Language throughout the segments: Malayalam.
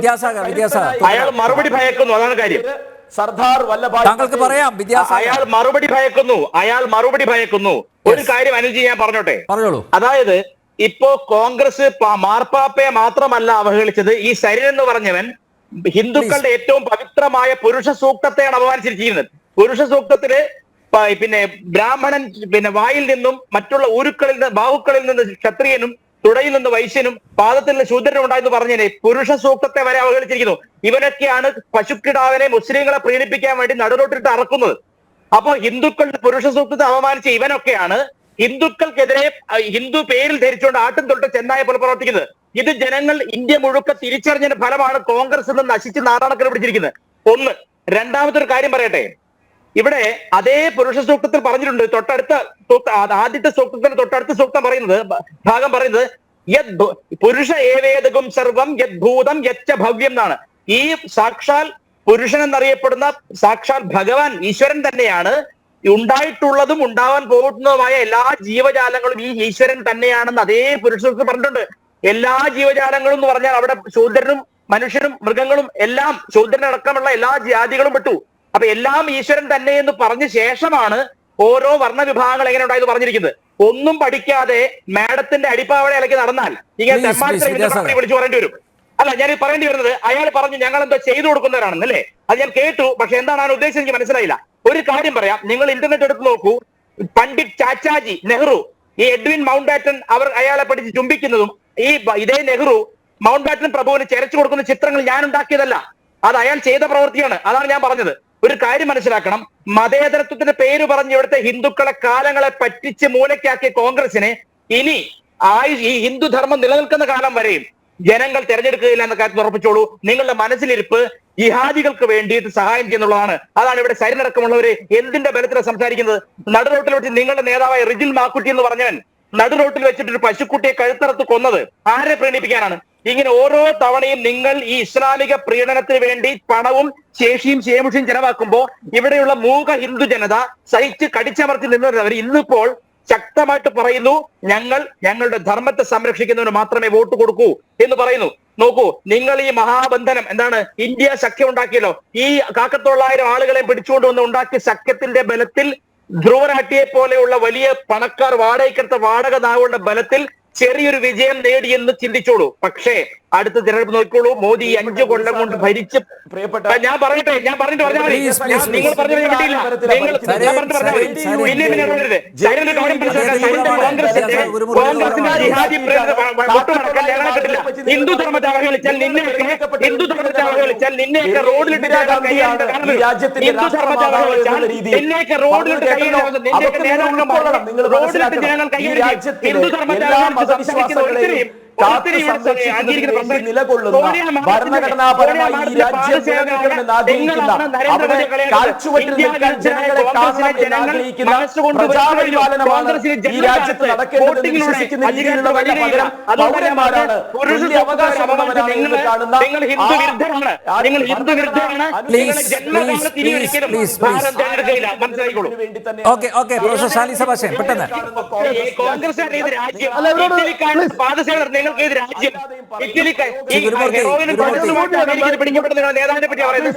അയാൾ മറുപടി ഭയക്കുന്നു അതാണ് കാര്യം. സർദാർ വല്ലഭായ് താങ്കൾക്ക് പറയാം അയാൾ മറുപടി ഭയക്കുന്നു അയാൾ മറുപടി ഭയക്കുന്നു. ഒരു കാര്യം അനുജി ഞാൻ പറഞ്ഞോട്ടെ. പറഞ്ഞോളൂ. അതായത് ഇപ്പോ കോൺഗ്രസ് മാർപ്പാപ്പയെ മാത്രമല്ല അവഹേളിച്ചത് ഈ ശരീരം എന്ന് പറഞ്ഞവൻ ഹിന്ദുക്കളുടെ ഏറ്റവും പവിത്രമായ പുരുഷ സൂക്തത്തെയാണ് അപമാനിച്ചിരിക്കുന്നത്. പുരുഷ സൂക്തത്തിൽ പിന്നെ ബ്രാഹ്മണൻ പിന്നെ വായിൽ നിന്നും മറ്റുള്ള ഊരുക്കളിൽ നിന്ന് ബാഹുക്കളിൽ നിന്ന് ക്ഷത്രിയനും തുടയിൽ നിന്ന് വൈശ്യനും പാദത്തിൽ നിന്ന് ശൂദ്രനും ഉണ്ടായെന്ന് പറഞ്ഞതിനെ പുരുഷ സൂക്തത്തെ വരെ അവഹേളിച്ചിരിക്കുന്നു. ഇവനൊക്കെയാണ് പശുക്കിടാവിനെ മുസ്ലിങ്ങളെ പ്രീണിപ്പിക്കാൻ വേണ്ടി നടുറോട്ടിട്ട് അറക്കുന്നത്. അപ്പോ ഹിന്ദുക്കളുടെ പുരുഷ സൂക്തത്തെ അപമാനിച്ച ഇവനൊക്കെയാണ് ഹിന്ദുക്കൾക്കെതിരെ ഹിന്ദു പേരിൽ ധരിച്ചുകൊണ്ട് ആട്ടും തൊട്ട് ചെന്നായ പോലെ പ്രവർത്തിക്കുന്നത്. ഇത് ജനങ്ങൾ ഇന്ത്യ മുഴുക്ക തിരിച്ചറിഞ്ഞതിന്റെ ഫലമാണ് കോൺഗ്രസ് നിന്ന് നശിച്ച് നാടാണക്കിന് പിടിച്ചിരിക്കുന്നത്. ഒന്ന് രണ്ടാമത്തെ ഒരു കാര്യം പറയട്ടെ. ഇവിടെ അതേ പുരുഷ സൂക്തത്തിൽ പറഞ്ഞിട്ടുണ്ട്. തൊട്ടടുത്ത ആദ്യത്തെ സൂക്തത്തിന് തൊട്ടടുത്ത സൂക്തം പറയുന്നത് ഭാഗം പറയുന്നത് യത് പുരുഷ ഏവേദകും സർവം യത് ഭൂതം യച്ച ഭവ്യം എന്നാണ്. ഈ സാക്ഷാൽ പുരുഷൻ എന്നറിയപ്പെടുന്ന സാക്ഷാൽ ഭഗവാൻ ഈശ്വരൻ തന്നെയാണ്. ഉണ്ടായിട്ടുള്ളതും ഉണ്ടാവാൻ പോകുന്നതുമായ എല്ലാ ജീവജാലങ്ങളും ഈ ഈശ്വരൻ തന്നെയാണെന്ന് അതേ പുരുഷ സൂക്തം പറഞ്ഞിട്ടുണ്ട്. എല്ലാ ജീവജാലങ്ങളും എന്ന് പറഞ്ഞാൽ അവിടെ ശൂദ്രനും മനുഷ്യനും മൃഗങ്ങളും എല്ലാം ശൂദ്രനടക്കമുള്ള എല്ലാ ജാതികളും പെട്ടു. അപ്പൊ എല്ലാം ഈശ്വരൻ തന്നെ എന്ന് പറഞ്ഞ ശേഷമാണ് ഓരോ വർണ വിഭാഗങ്ങൾ എങ്ങനെ ഉണ്ടായെന്ന് പറഞ്ഞിരിക്കുന്നത്. ഒന്നും പഠിക്കാതെ മാഡത്തിന്റെ അടിപ്പാവടെ ഇലക്കി നടന്നാൽ ഇങ്ങനെ വിളിച്ചു പറയേണ്ടി വരും. അല്ല ഞാൻ പറയേണ്ടി വരുന്നത് അയാൾ പറഞ്ഞു ഞങ്ങൾ എന്തോ ചെയ്തു കൊടുക്കുന്നവരാണെന്ന് അല്ലേ? അത് ഞാൻ കേട്ടു പക്ഷെ എന്താണ് ആ ഉദ്ദേശം എനിക്ക് മനസ്സിലായില്ല. ഒരു കാര്യം പറയാം നിങ്ങൾ ഇന്റർനെറ്റ് എടുത്ത് നോക്കൂ. പണ്ഡിറ്റ് ചാച്ചാജി നെഹ്റു ഈ എഡ്വിൻ മൗണ്ട് ബാറ്റൻ അവർ അയാളെ പഠിച്ച് ചുംബിക്കുന്നതും ഈ ഇതേ നെഹ്റു മൗണ്ട് ബാറ്റൻ പ്രഭുവിന് ചെരച്ചു കൊടുക്കുന്ന ചിത്രങ്ങൾ ഞാൻ ഉണ്ടാക്കിയതല്ല. അത് അയാൾ ചെയ്ത പ്രവൃത്തിയാണ്. അതാണ് ഞാൻ പറഞ്ഞത്. ഒരു കാര്യം മനസ്സിലാക്കണം. മതേതരത്വത്തിന്റെ പേര് പറഞ്ഞ് ഇവിടുത്തെ ഹിന്ദുക്കളെ കാലങ്ങളെ പറ്റിച്ച് മൂലക്കാക്കിയ കോൺഗ്രസിനെ ഇനി ആയു ഈ ഹിന്ദുധർമ്മം നിലനിൽക്കുന്ന കാലം വരെയും ജനങ്ങൾ തിരഞ്ഞെടുക്കുകയില്ല എന്ന കാര്യത്തിൽ ഉറപ്പിച്ചോളൂ. നിങ്ങളുടെ മനസ്സിലിരിപ്പ് ജിഹാദികൾക്ക് വേണ്ടിയിട്ട് സഹായം ചെയ്യുന്നുള്ളതാണ്. അതാണ് ഇവിടെ സൈനടക്കമുള്ളവര് എന്തിന്റെ ബലത്തിലാണ് സംസാരിക്കുന്നത്? നടുറോട്ടിൽ വെച്ച് നിങ്ങളുടെ നേതാവായ റിജിൽ മാക്കുട്ടി എന്ന് പറഞ്ഞവൻ നടുറോട്ടിൽ വെച്ചിട്ട് ഒരു പശുക്കുട്ടിയെ കഴുത്തറത്ത് കൊന്നത് ആരെ പ്രീണിപ്പിക്കാനാണ്? ഇങ്ങനെ ഓരോ തവണയും നിങ്ങൾ ഈ ഇസ്ലാമിക പ്രീണനത്തിന് വേണ്ടി പണവും ശേഷിയും ശേമുഷിയും ചെലവാക്കുമ്പോൾ ഇവിടെയുള്ള മൂക ഹിന്ദു ജനത സഹിച്ച് കടിച്ചമർത്തി നിന്നവർ ഇന്നിപ്പോൾ ശക്തമായിട്ട് പറയുന്നു ഞങ്ങൾ ഞങ്ങളുടെ ധർമ്മത്തെ സംരക്ഷിക്കുന്നതിന് മാത്രമേ വോട്ട് കൊടുക്കൂ എന്ന് പറയുന്നു. നോക്കൂ നിങ്ങൾ ഈ മഹാബന്ധനം എന്താണ് ഇന്ത്യ സഖ്യം ഉണ്ടാക്കിയല്ലോ. ഈ കാക്കത്തൊള്ളായിരം ആളുകളെ പിടിച്ചുകൊണ്ട് വന്ന് ഉണ്ടാക്കിയ സഖ്യത്തിന്റെ ബലത്തിൽ ധ്രുവനാട്ടിയെ പോലെയുള്ള വലിയ പണക്കാർ വാടകയ്ക്കെടുത്ത വാടക നാവുകളുടെ ബലത്തിൽ ചെറിയൊരു വിജയം നേടിയെന്ന് ചിന്തിച്ചോളൂ. പക്ഷേ അടുത്ത തിരഞ്ഞെടുപ്പ് നോക്കിക്കോളൂ. മോദി അഞ്ചു കൊല്ലം കൊണ്ട് ഭരിച്ച് പ്രിയപ്പെട്ട ഞാൻ പറയട്ടെ ഞാൻ പറഞ്ഞിട്ട് പറഞ്ഞാൽ മതി. നിങ്ങൾ. പറഞ്ഞത് നിങ്ങൾ ഞാൻ പറഞ്ഞിട്ട് പറഞ്ഞാൽ മതി. പിന്നെ പിന്നെ ഒരുപാട് കോൺഗ്രസിന്റെ ജിഹാദി വോട്ട് നടക്കാൻ ഹിന്ദു ധർമ്മത്തെ അവഹേളിച്ചാൽ നിന്നെയൊക്കെ ഹിന്ദു ധർമ്മത്തെ അവഹേളിച്ചാൽ നിന്നെയൊക്കെ റോഡിലിട്ട് ഹിന്ദു ധർമ്മത്തെ അവഹേളിച്ചാൽ നിന്നെയൊക്കെ റോഡിലിട്ട് റോഡിലിട്ട് ജനങ്ങൾ ഹിന്ദു ധർമ്മത്തെ അവഹേളിച്ച് സംസാരിക്കുന്ന ഒരുത്തരെയും നിലകൊള്ളുന്ന ഭരണഘടനാപരമായി ഈ രാജ്യം നിലനിൽക്കണമെന്ന് ആഗ്രഹിക്കുന്ന അവിടെ കളയുന്നത്. നിൽക്കാൻ ജനങ്ങളെ കാണണം എന്ന് ആഗ്രഹിക്കുന്ന പ്രജാപരിപാലനമാണ് ഈ രാജ്യത്ത് നടക്കേണ്ടതെന്ന് വിശ്വസിക്കുന്ന രീതിയിലുള്ള പകരം പൗരന്മാരാണ്. അവകാശമുള്ളവരാണ് എന്ന് കാണുന്ന ഓക്കെ ഓക്കെ പ്രൊഫസർ ഷാലി പെട്ടെന്ന്. ഈ നിങ്ങൾക്ക് ഇത് രാജ്യം നേതാവിനെ പറ്റി പറയുന്നത്?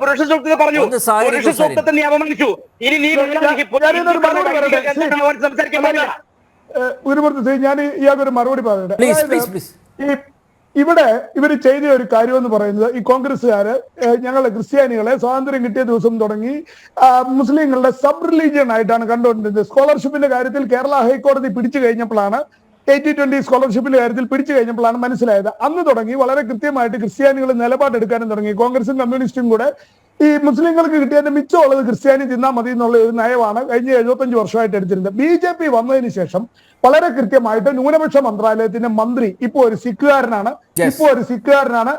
പുരുഷ പറഞ്ഞു. പുരുഷ നീ അപമാനിച്ചു. ഇനി നീ സംസാരിക്കാൻ പാടില്ല? ഗുരുമൂർത്തി ഞാൻ ഇയാൾക്കൊരു മറുപടി പറയട്ടെ. ഈ ഇവിടെ ഇവർ ചെയ്ത ഒരു കാര്യം എന്ന് പറയുന്നത് ഈ കോൺഗ്രസ്സുകാര് ഞങ്ങളുടെ ഞങ്ങളെ ക്രിസ്ത്യാനികളെ സ്വാതന്ത്ര്യം കിട്ടിയ ദിവസം തുടങ്ങി മുസ്ലിങ്ങളുടെ സബ് റിലീജിയൻ ആയിട്ടാണ് കണ്ടുകൊണ്ടിരുന്നത്. സ്കോളർഷിപ്പിന്റെ കാര്യത്തിൽ കേരള ഹൈക്കോടതി പിടിച്ചു കഴിഞ്ഞപ്പോഴാണ് എയ്റ്റി ട്വന്റി സ്കോളർഷിപ്പിന്റെ കാര്യത്തിൽ പിടിച്ചു കഴിഞ്ഞപ്പോഴാണ് മനസ്സിലായത്. അന്ന് തുടങ്ങി വളരെ കൃത്യമായിട്ട് ക്രിസ്ത്യാനികൾ നിലപാടെടുക്കാനും തുടങ്ങി. കോൺഗ്രസും കമ്മ്യൂണിസ്റ്റും കൂടെ ഈ മുസ്ലിങ്ങൾക്ക് കിട്ടിയതിന്റെ മിച്ചമുള്ളത് ക്രിസ്ത്യാനി തിന്നാൽ മതി എന്നുള്ള ഒരു നയമാണ് കഴിഞ്ഞ എഴുപത്തഞ്ച് വർഷമായിട്ട് എടുത്തിരുന്നത്. ബി ജെ പി വന്നതിന് ശേഷം വളരെ കൃത്യമായിട്ട് ന്യൂനപക്ഷ മന്ത്രാലയത്തിന്റെ മന്ത്രി ഇപ്പോ ഒരു സിഖുകാരനാണ്. ഇപ്പോ ഒരു സിഖുകാരനാണ്.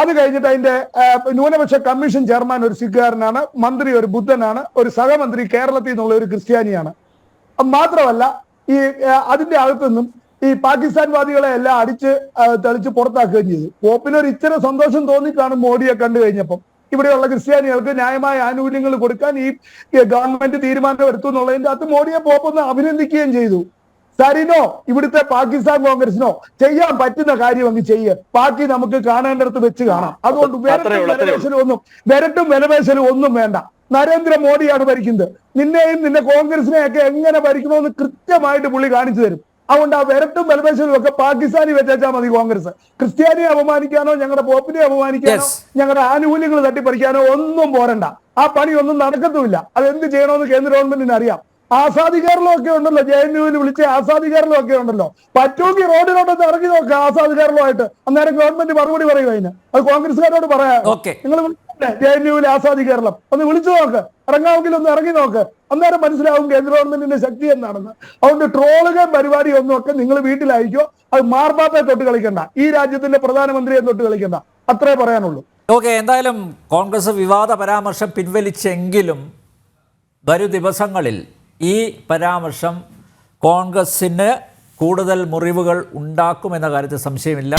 അത് കഴിഞ്ഞിട്ട് അതിന്റെ ന്യൂനപക്ഷ കമ്മീഷൻ ചെയർമാൻ ഒരു സിഖുകാരനാണ്. മന്ത്രി ഒരു ബുദ്ധനാണ്. ഒരു സഹമന്ത്രി കേരളത്തിൽ നിന്നുള്ള ഒരു ക്രിസ്ത്യാനിയാണ്. മാത്രമല്ല ഈ അതിന്റെ അകത്തുനിന്നും ഈ പാകിസ്ഥാൻവാദികളെ എല്ലാം അടിച്ച് തെളിച്ച് പുറത്താക്കുകയും ചെയ്തു. പോപ്പിനൊരു ഇച്ചിരി സന്തോഷം തോന്നിക്കാണും മോഡിയെ കണ്ടു കഴിഞ്ഞപ്പം. ഇവിടെയുള്ള ക്രിസ്ത്യാനികൾക്ക് ന്യായമായ ആനുകൂല്യങ്ങൾ കൊടുക്കാൻ ഈ ഗവൺമെന്റ് തീരുമാനം എടുത്തു എന്നുള്ളതിന്റെ അകത്ത് മോഡിയെ പോപ്പൊന്ന് അഭിനന്ദിക്കുകയും ചെയ്തു. സരിനോ ഇവിടുത്തെ പാകിസ്ഥാൻ കോൺഗ്രസിനോ ചെയ്യാൻ പറ്റുന്ന കാര്യം അങ്ങ് ചെയ്യുക ബാക്കി നമുക്ക് കാണേണ്ടടുത്ത് വെച്ച് കാണാം. അതുകൊണ്ട് വിരട്ടും. വിലപേശലും ഒന്നും വിരട്ടും വിലപേശലും ഒന്നും വേണ്ട. നരേന്ദ്രമോദിയാണ് ഭരിക്കുന്നത്. നിന്നെയും നിന്റെ കോൺഗ്രസിനെയൊക്കെ എങ്ങനെ ഭരിക്കണമെന്ന് കൃത്യമായിട്ട് പുള്ളി കാണിച്ചു തരും. അതുകൊണ്ട് ആ വരട്ടും വിലപേശലും ഒക്കെ പാകിസ്ഥാനി വെച്ചാൽ മതി കോൺഗ്രസ്. ക്രിസ്ത്യാനിയെ അപമാനിക്കാനോ ഞങ്ങളുടെ പോപ്പിനെ അപമാനിക്കാനോ. ഞങ്ങളുടെ ആനുകൂല്യങ്ങൾ തട്ടിപ്പറിക്കാനോ ഒന്നും പോരണ്ട. ആ പണി ഒന്നും നടക്കത്തുമില്ല. അത് എന്ത് ചെയ്യണമെന്ന് കേന്ദ്ര ഗവൺമെന്റിന് അറിയാം. ആസാദികാരിലും ഒക്കെ ഉണ്ടല്ലോ ജെ എൻ യുവിൽ വിളിച്ച കേരളം ഒക്കെ ഉണ്ടല്ലോ. പറ്റുമെങ്കിൽ റോഡിലോട്ടൊന്ന് ഇറങ്ങി നോക്കുക ആസാദികാരിലുമായിട്ട് അന്നേരം ഗവൺമെന്റ് മറുപടി പറയും അതിന്. അത് കോൺഗ്രസ്സുകാരോട് പറയാം. നിങ്ങൾ ജെ എൻ യുവിൽ ആസാദി കേരളം. ഒന്ന് വിളിച്ചു നോക്ക്. ഇറങ്ങാമെങ്കിൽ ഒന്ന് ഇറങ്ങി നോക്ക്. അന്നേരം മനസ്സിലാവും കേന്ദ്ര ഗവൺമെന്റിന്റെ ശക്തി എന്താണെന്ന്. അതുകൊണ്ട് പരിപാടി ഒന്നും ഒക്കെ നിങ്ങൾ വീട്ടിലായിരിക്കോ. അത് മാർപ്പാപ്പയെ തൊട്ട് കളിക്കണ്ട. ഈ രാജ്യത്തിന്റെ പ്രധാനമന്ത്രിയെ തൊട്ട് കളിക്കണ്ട. അത്രേ പറയാനുള്ളൂ. ഓക്കെ എന്തായാലും കോൺഗ്രസ് വിവാദ പരാമർശം പിൻവലിച്ചെങ്കിലും വരും ദിവസങ്ങളിൽ ഈ പരാമർശം കോൺഗ്രസിന് കൂടുതൽ മുറിവുകൾ ഉണ്ടാക്കുമെന്ന കാര്യത്തിൽ സംശയമില്ല.